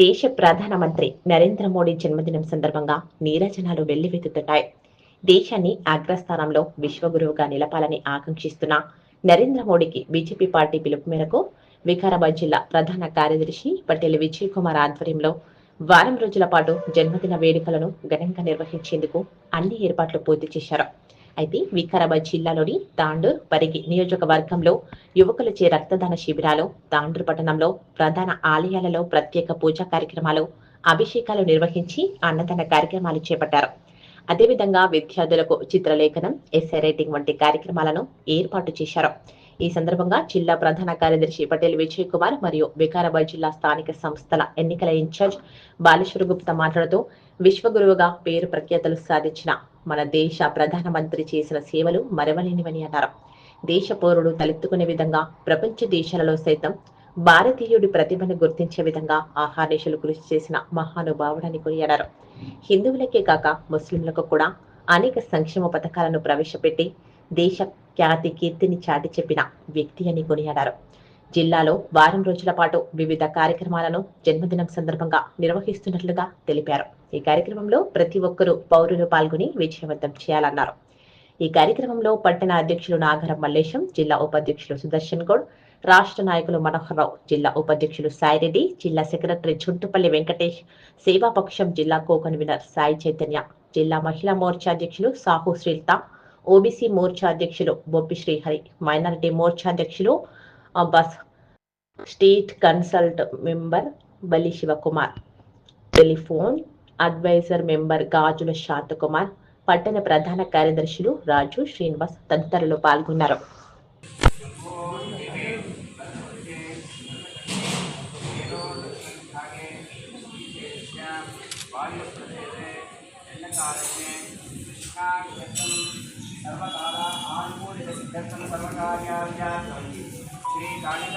దేశ ప్రధానమంత్రి నరేంద్ర మోడీ జన్మదినం సందర్భంగా నీరజనాలు వెల్లివెత్తుతున్నాయి దేశాన్ని అగ్రస్థానంలో విశ్వగురువుగా నిలపాలని ఆకాంక్షిస్తున్న నరేంద్ర మోడీకి బీజేపీ పార్టీ పిలుపు మేరకు వికారాబాద్ జిల్లా ప్రధాన కార్యదర్శి పటేల్ విజయ్ కుమార్ ఆధ్వర్యంలో వారం రోజుల పాటు జన్మదిన వేడుకలను ఘనంగా నిర్వహించేందుకు అన్ని ఏర్పాట్లు పూర్తి చేశారు. అయితే వికారాబాద్ జిల్లాలోని తాండూర్ పరిగి నియోజకవర్గంలో యువకులచే రక్తదాన శిబిరాలు తాండూర్ పట్టణంలో ప్రధాన ఆలయాలలో ప్రత్యేక పూజా కార్యక్రమాలు అభిషేకాలు నిర్వహించి అన్నదాన కార్యక్రమాలు చేపట్టారు. అదేవిధంగా విద్యార్థులకు చిత్రలేఖనం ఎస్ఐ రైటింగ్ వంటి కార్యక్రమాలను ఏర్పాటు చేశారు. ఈ సందర్భంగా జిల్లా ప్రధాన కార్యదర్శి పటేల్ విజయ్ కుమార్ మరియు వికారాబాద్ జిల్లా స్థానిక సంస్థల ఎన్నికల ఇన్ఛార్జ్ బాలేశ్వర గుప్తా మాట్లాడుతూ విశ్వగురువుగా పేరు ప్రఖ్యాతలు సాధించిన మన దేశ ప్రధానమంత్రి చేసిన సేవలు మరవలేనివని అన్నారు. దేశ పౌరుడు తలెత్తుకునే విధంగా ప్రపంచ దేశాలలో సైతం భారతీయుడి ప్రతిభను గుర్తించే విధంగా ఆహారేషులు కృషి చేసిన మహానుభావుడని కొనియాడారు. హిందువులకే కాక ముస్లింలకు కూడా అనేక సంక్షేమ పథకాలను ప్రవేశపెట్టి దేశ ఖ్యాతి కీర్తిని చాటి చెప్పిన వ్యక్తి అని కొనియాడారు. జిల్లాలో వారం రోజుల పాటు వివిధ కార్యక్రమాలను జన్మదినం సందర్భంగా నిర్వహిస్తున్నట్లుగా తెలిపారు. ఈ కార్యక్రమంలో ప్రతి ఒక్కరూ పౌరులు పాల్గొని విజయవంతం చేయాలన్నారు. ఈ కార్యక్రమంలో పట్టణ అధ్యక్షులు నాగరం మల్లేశం జిల్లా ఉపాధ్యక్షులు సుదర్శన్ గౌడ్ రాష్ట్ర నాయకులు మనోహర్ రావు జిల్లా ఉపాధ్యక్షులు సాయిరెడ్డి జిల్లా సెక్రటరీ చుంటుపల్లి వెంకటేష్ సేవాపక్షం జిల్లా కో కన్వీనర్ సాయి చైతన్య జిల్లా మహిళా మోర్చా అధ్యక్షులు సాహు శ్రీల్తా ఓబీసీ మోర్చా అధ్యక్షులు బొప్పి శ్రీహరి మైనారిటీ మోర్చా అధ్యక్షులు bus state council member Bali Shivakumar telephone adviser member Gajula Shanthakumar పట్టణ ప్రధాన కార్యదర్శులు రాజు శ్రీనివాస్ తదితరులు పాల్గొన్నారు. సర్వకాలా ఆనుకూలిత సిద్ధార్థం సర్వకార్యార్థం శ్రీ లైన్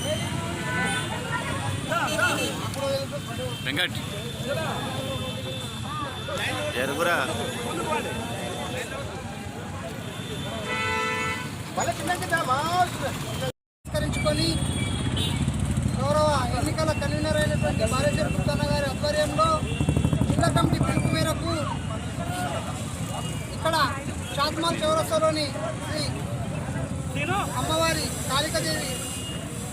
వెంకట్. ఎరుగురా. పురస్కరించుకొని గౌరవ ఎన్నికల కన్వీనర్ అయినటువంటి బాలేశ్వర గుప్తన్న గారి ఆధ్వర్యంలో జిల్లా కమిటీ పిలుపు మేరకు ఇక్కడ షాద్మాల్ చౌరస్తాలోని శ్రీ అమ్మవారి కాళికాదేవి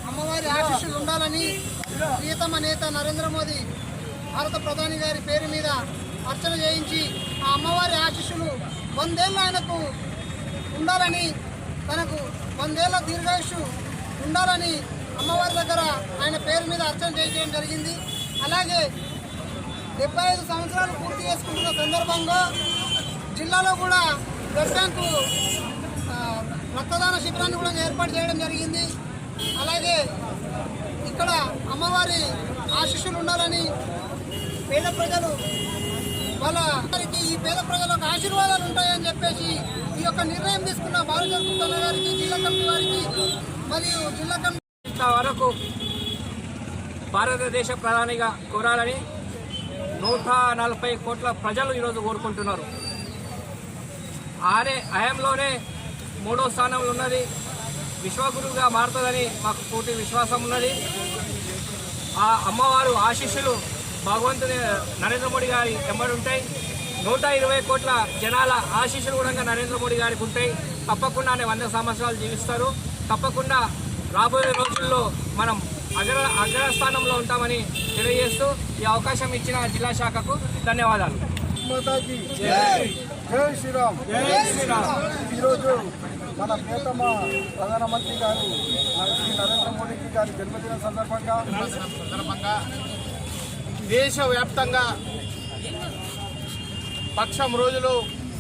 అమ్మవారి ఆశీస్సులు ఉండాలని ప్రియతమ నేత నరేంద్ర మోదీ భారత ప్రధాని గారి పేరు మీద అర్చన చేయించి ఆ అమ్మవారి ఆశీస్సులు వందేళ్ళు ఆయనకు ఉండాలని తనకు వందేళ్ళ దీర్ఘాయుషు ఉండాలని అమ్మవారి దగ్గర ఆయన పేరు మీద అర్చన చేయడం జరిగింది. అలాగే డెబ్బై ఐదు సంవత్సరాలు పూర్తి చేసుకుంటున్న సందర్భంగా జిల్లాలో కూడా బ్లడ్ బ్యాంకు రక్తదాన శిబిరాన్ని కూడా ఏర్పాటు చేయడం జరిగింది. అలాగే ఇక్కడ అమ్మవారి ఆశిస్సులు ఉండాలని పేద ప్రజలు వాళ్ళ ఈ పేద ప్రజలకు ఆశీర్వాదాలు ఉంటాయని చెప్పేసి ఈ యొక్క నిర్ణయం తీసుకున్న బాలచంద్ర గుప్తా గారికి జిల్లా కమిటీ వారికి మరియు జిల్లా కమిటీ వరకు భారతదేశ ప్రధానిగా కోరాలని నూట నలభై కోట్ల ప్రజలు ఈరోజు కోరుకుంటున్నారు. ఆరే హయాంలోనే మూడో స్థానంలో ఉన్నది. విశ్వగురువుగా మారుతుందని మాకు పూర్తి విశ్వాసం ఉన్నది. ఆ అమ్మవారు ఆశీస్సులు భగవంతుని నరేంద్ర మోడీ గారి ఉంటాయి. నూట ఇరవై కోట్ల జనాల ఆశీస్సులు కూడా నరేంద్ర మోడీ గారికి ఉంటాయి. తప్పకుండా ఆయన వంద సంవత్సరాలు జీవిస్తారు. తప్పకుండా రాబోయే రోజుల్లో మనం అగ్ర అగ్రస్థానంలో ఉంటామని తెలియజేస్తూ ఈ అవకాశం ఇచ్చిన జిల్లా శాఖకు ధన్యవాదాలు. ఈరోజు మన ప్రియతమ ప్రధానమంత్రి గారు శ్రీ నరేంద్ర మోడీజీ గారి జన్మదిన సందర్భంగా సందర్భంగా దేశవ్యాప్తంగా పక్షం రోజులు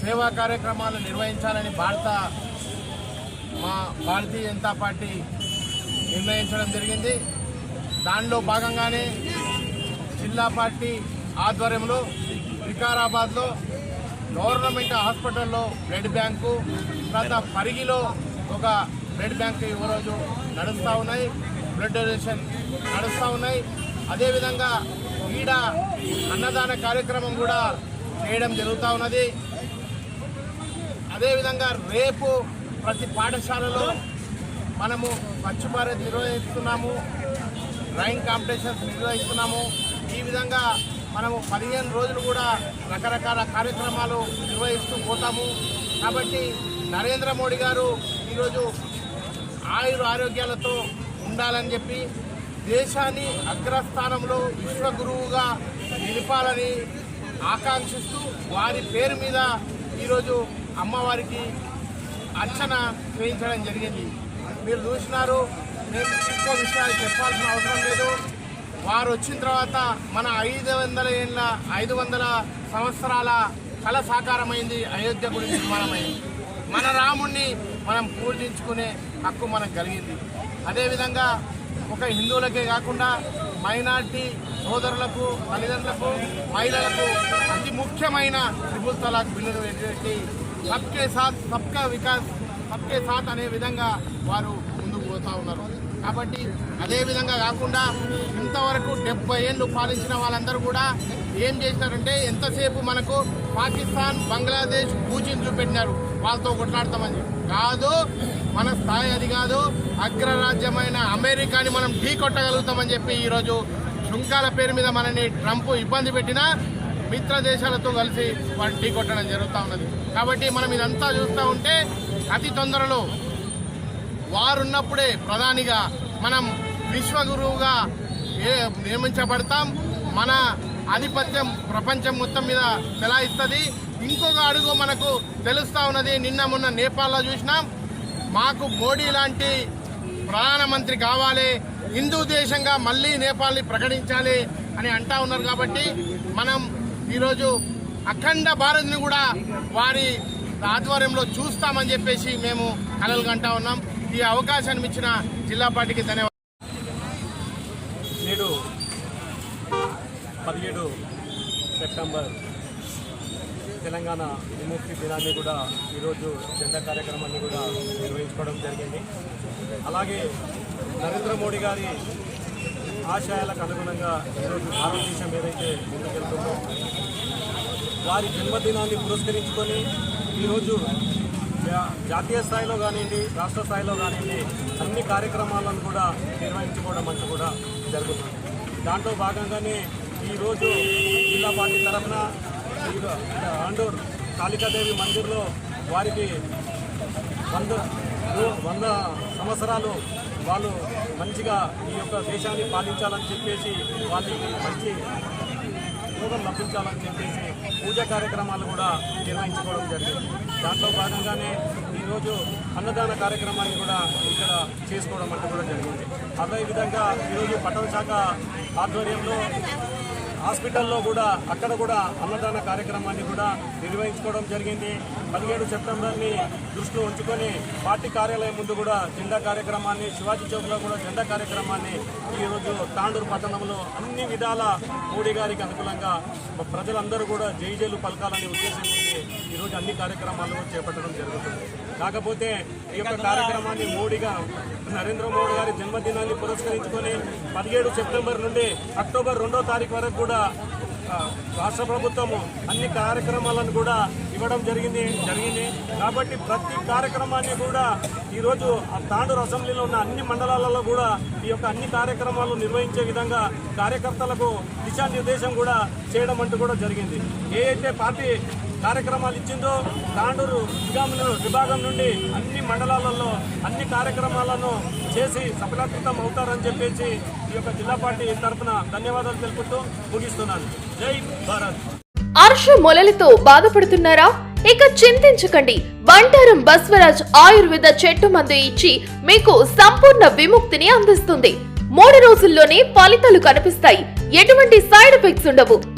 సేవా కార్యక్రమాలు నిర్వహించాలని భారత మా భారతీయ జనతా పార్టీ నిర్ణయించడం జరిగింది. దానిలో భాగంగానే జిల్లా పార్టీ ఆధ్వర్యంలో వికారాబాద్లో గవర్నమెంట్ హాస్పిటల్లో బ్లడ్ బ్యాంకు తర్వాత పరిగిలో ఒక బ్లడ్ బ్యాంక్ ఈరోజు నడుస్తూ ఉన్నాయి. బ్లడ్ డొనేషన్ నడుస్తూ ఉన్నాయి. అదేవిధంగా ఈడ అన్నదాన కార్యక్రమం కూడా చేయడం జరుగుతూ ఉన్నది. అదేవిధంగా రేపు ప్రతి పాఠశాలలో మనము స్వచ్ఛ భారత్ నిర్వహిస్తున్నాము. డ్రాయింగ్ కాంపిటీషన్స్ నిర్వహిస్తున్నాము. ఈ విధంగా మనము పదిహేను రోజులు కూడా రకరకాల కార్యక్రమాలు నిర్వహిస్తూ పోతాము. కాబట్టి నరేంద్ర మోడీ గారు ఈరోజు ఆయుర ఆరోగ్యాలతో ఉండాలని చెప్పి దేశాన్ని అగ్రస్థానంలో విశ్వగురువుగా నిలిపాలని ఆకాంక్షిస్తూ వారి పేరు మీద ఈరోజు అమ్మవారికి అర్చన చేయించడం జరిగింది. మీరు చూసినారు నేను ఎక్కువ విషయాలు చెప్పాల్సిన అవసరం లేదు. వారు వచ్చిన తర్వాత మన ఐదు వందల ఏళ్ళ ఐదు వందల సంవత్సరాల కళ సాకారమైంది అయోధ్య గుడి నిర్మాణమైంది. మన రాముణ్ణి మనం పూజించుకునే హక్కు మనకు కలిగింది. అదేవిధంగా ఒక హిందువులకే కాకుండా మైనార్టీ సోదరులకు తల్లిదండ్రులకు మహిళలకు అతి ముఖ్యమైన త్రిపుల్ తలాక్ బిల్లును పెట్టి సబ్కే సాత్ సబ్కా వికాస్ సబ్కే సాత్ అనే విధంగా వారు ముందుకు పోతా ఉన్నారు. కాబట్టి అదేవిధంగా కాకుండా ఇంతవరకు డెబ్బై ఏళ్ళు పాలించిన వాళ్ళందరూ కూడా ఏం చేసినారంటే ఎంతసేపు మనకు పాకిస్తాన్ బంగ్లాదేశ్ పూచిని చూపెట్టినారు. వాళ్ళతో కొట్లాడతామని. కాదు మన స్థాయి అది కాదు. అగ్రరాజ్యమైన అమెరికాని మనం ఢీ కొట్టగలుగుతామని చెప్పి ఈరోజు శృంఖాల పేరు మీద మనని ట్రంప్ ఇబ్బంది పెట్టినా మిత్ర దేశాలతో కలిసి వాళ్ళు ఢీ కొట్టడం జరుగుతూ ఉన్నది. కాబట్టి మనం ఇదంతా చూస్తూ ఉంటే అతి తొందరలో వారున్నప్పుడే ప్రధానిగా మనం విశ్వగురువుగా నియమించబడతాం. మన ఆధిపత్యం ప్రపంచం మొత్తం మీద చెలాయిస్తుంది. ఇంకొక అడుగు మనకు తెలుస్తూ ఉన్నది నిన్న మొన్న నేపాల్లో చూసినాం. మాకు మోడీ లాంటి ప్రధానమంత్రి కావాలి హిందూ దేశంగా మళ్ళీ నేపాల్ని ప్రకటించాలి అని అంటా ఉన్నారు కాబట్టి మనం ఈరోజు అఖండ భారత్ని కూడా వారి ఆధ్వర్యంలో చూస్తామని చెప్పేసి మేము కలలు కంటా ఉన్నాం. ఈ అవకాశాన్ని ఇచ్చిన జిల్లా పార్టీకి ధన్యవాదాలు. నేడు పదిహేడు సెప్టెంబర్ తెలంగాణ విముక్తి దినాన్ని కూడా ఈరోజు జెండా కార్యక్రమాన్ని కూడా నిర్వహించుకోవడం జరిగింది. అలాగే నరేంద్ర మోడీ గారి ఆశయాలకు అనుగుణంగా ఈరోజు భారతదేశం ఏదైతే ముందుకెళ్తుందో వారి జన్మదినాన్ని పురస్కరించుకొని ఈరోజు జాతీయ స్థాయిలో కానివ్వండి రాష్ట్ర స్థాయిలో కానివ్వండి అన్ని కార్యక్రమాలను కూడా నిర్వహించుకోవడం అంటూ కూడా జరుగుతుంది. దాంట్లో భాగంగానే ఈరోజు జిల్లా పార్టీ తరఫున ఆండూర్ కాళికాదేవి మందిర్లో వారికి వంద వంద సంవత్సరాలు వాళ్ళు మంచిగా ఈ యొక్క దేశాన్ని పాలించాలని చెప్పేసి వాళ్ళకి మంచి యోగం లభించాలని చెప్పేసి పూజా కార్యక్రమాలు కూడా నిర్వహించుకోవడం జరిగింది. దాంట్లో భాగంగానే ఈరోజు అన్నదాన కార్యక్రమాన్ని కూడా ఇక్కడ చేసుకోవడం అంటే కూడా జరిగింది. అదేవిధంగా ఈరోజు పట్టణ శాఖ ఆధ్వర్యంలో హాస్పిటల్లో కూడా అక్కడ కూడా అన్నదాన కార్యక్రమాన్ని కూడా నిర్వహించుకోవడం జరిగింది. పదిహేడు సెప్టెంబర్ని దృష్టిలో ఉంచుకొని పార్టీ కార్యాలయం ముందు కూడా జెండా కార్యక్రమాన్ని శివాజీ చౌక్లో కూడా జెండా కార్యక్రమాన్ని ఈరోజు తాండూరు పట్టణంలో అన్ని విధాల మోడీ గారికి అనుకూలంగా ప్రజలందరూ కూడా జైజేలు పలకాలనే ఉద్దేశం ఈరోజు అన్ని కార్యక్రమాలు చేపట్టడం జరుగుతుంది. కాకపోతే ఈ యొక్క కార్యక్రమాన్ని మోడీగా నరేంద్ర మోడీ గారి జన్మదినాన్ని పురస్కరించుకొని పదిహేడు సెప్టెంబర్ నుండి అక్టోబర్ రెండో తారీఖు వరకు కూడా రాష్ట్ర ప్రభుత్వము అన్ని కార్యక్రమాలను కూడా ఇవ్వడం జరిగింది జరిగింది. కాబట్టి ప్రతి కార్యక్రమాన్ని కూడా ఈరోజు ఆ తాండూరు అసెంబ్లీలో ఉన్న అన్ని మండలాలలో కూడా ఈ యొక్క అన్ని కార్యక్రమాలు నిర్వహించే విధంగా కార్యకర్తలకు దిశానిర్దేశం కూడా చేయడం అంటూ కూడా జరిగింది. ఏ అయితే పార్టీ కార్యక్రమాలు ఇచ్చిందో తాండూరు విభాగంలో విభాగం నుండి అన్ని మండలాలలో అన్ని కార్యక్రమాలను చేసి సఫలీకృతం అవుతారని చెప్పేసి ఈ యొక్క జిల్లా పార్టీ తరఫున ధన్యవాదాలు తెలుపుతూ ముగిస్తున్నాను. జై భారత్. అర్ష మొలలతో బాధపడుతున్నారా? ఇక చింతించకండి. బంటారం బస్వరాజ్ ఆయుర్వేద చెట్టు మందు ఇచ్చి మీకు సంపూర్ణ విముక్తిని అందిస్తుంది. మూడు రోజుల్లోనే ఫలితాలు కనిపిస్తాయి. ఎటువంటి సైడ్ ఎఫెక్ట్స్ ఉండవు.